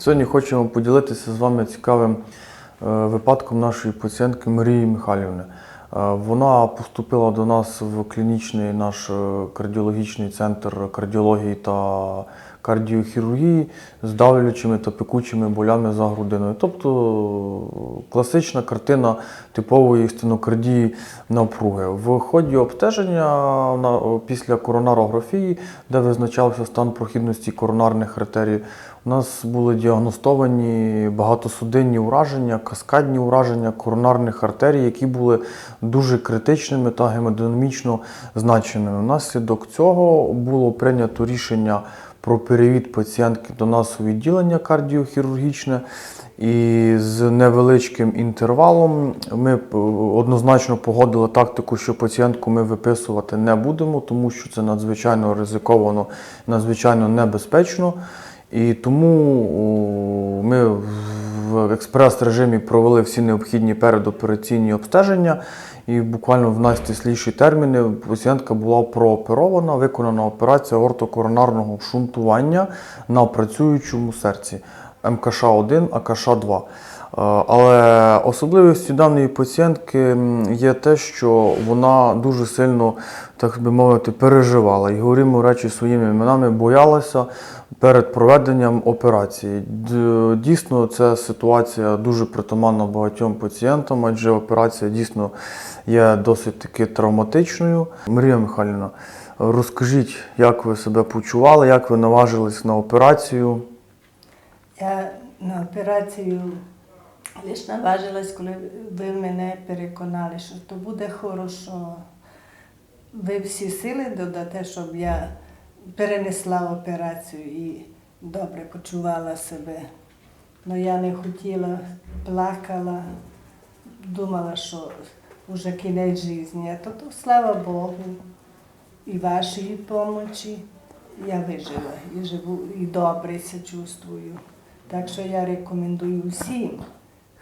Сьогодні хочемо поділитися з вами цікавим е, випадком нашої пацієнтки Марії Михайлівни. Е, Вона поступила до нас в клінічний наш е, кардіологічний центр кардіології та кардіохірургії з давлячими та пекучими болями за грудиною. Тобто класична картина типової стенокардії напруги. В ході обстеження після коронарографії, де визначався стан прохідності коронарних артерій, у нас були діагностовані багатосудинні ураження, каскадні ураження коронарних артерій, які були дуже критичними та гемодинамічно значеними. Внаслідок цього було прийнято рішення про перевід пацієнтки до нас у відділення кардіохірургічне. І з невеличким інтервалом ми е, однозначно погодили тактику, що пацієнтку ми виписувати не будемо, тому що це надзвичайно ризиковано, надзвичайно небезпечно. І тому ми в експрес-режимі провели всі необхідні передопераційні обстеження. І буквально в найстисліші терміни пацієнтка була прооперована, виконана операція ортокоронарного шунтування на працюючому серці МКШ-1, АКШ-2. Е, Але особливістю даної пацієнтки є те, що вона дуже сильно, так би мовити, переживала і говоримо речі своїми іменами, боялася перед проведенням операції. Дійсно, ця ситуація дуже притаманна багатьом пацієнтам, адже операція дійсно є досить таки травматичною. Марія Михайлівна, розкажіть, як ви себе почували, як ви наважились на операцію? Я на операцію лише наважилась, коли ви мене переконали, що то буде хорошо. Ви всі сили додате, щоб я перенесла операцію і добре почувала себе. Ну я не хотіла, плакала, думала, що вже кінець життя. А то, то слава Богу і вашій помочі я вижила і живу і добре се чувствую. Так що я рекомендую всім,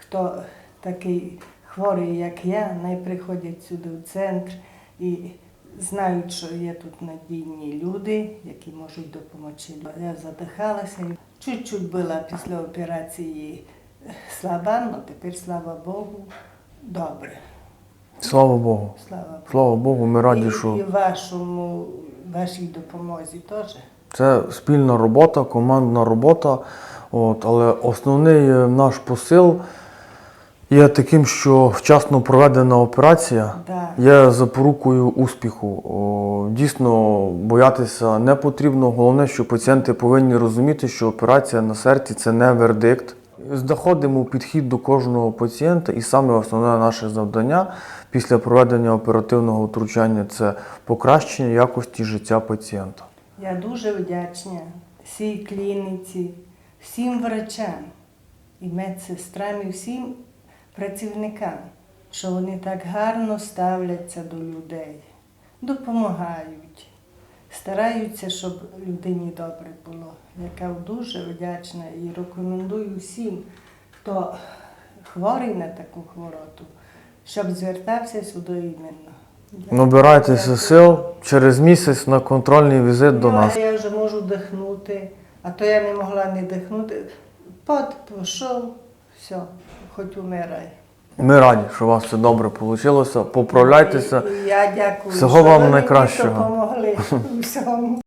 хто такий хворий, як я, най приходять сюди в центр і знають, що є тут надійні люди, які можуть допомогти. Я задихалася чуть-чуть була після операції слаба, але тепер, слава Богу, добре. Слава Богу. Слава Богу. Слава Богу, ми раді, що і вашому, вашій допомозі теж. Це спільна робота, командна робота. От, але основний е, наш посил є таким, що вчасно проведена операція Да. є запорукою успіху. О, Дійсно, боятися не потрібно. Головне, що пацієнти повинні розуміти, що операція на серці це не вердикт. Знаходимо підхід до кожного пацієнта, і саме основне наше завдання після проведення оперативного втручання це покращення якості життя пацієнта. Я дуже вдячна всій клініці, всім врачам і медсестрам, і всім працівникам, що вони так гарно ставляться до людей, допомагають, стараються, щоб людині добре було. Яка дуже вдячна і рекомендую всім, хто хворий на таку хвороту, щоб звертався сюди іменно. Набирайтеся сил через місяць на контрольний візит до Ну, нас. а Я вже можу дихнути, а то я не могла не дихнути. Пот пішов, все, хоч умирай. Ми раді, що у вас все добре вийшло. Поправляйтеся. Я дякую, Всього що вам найкращого. допомогли всьому.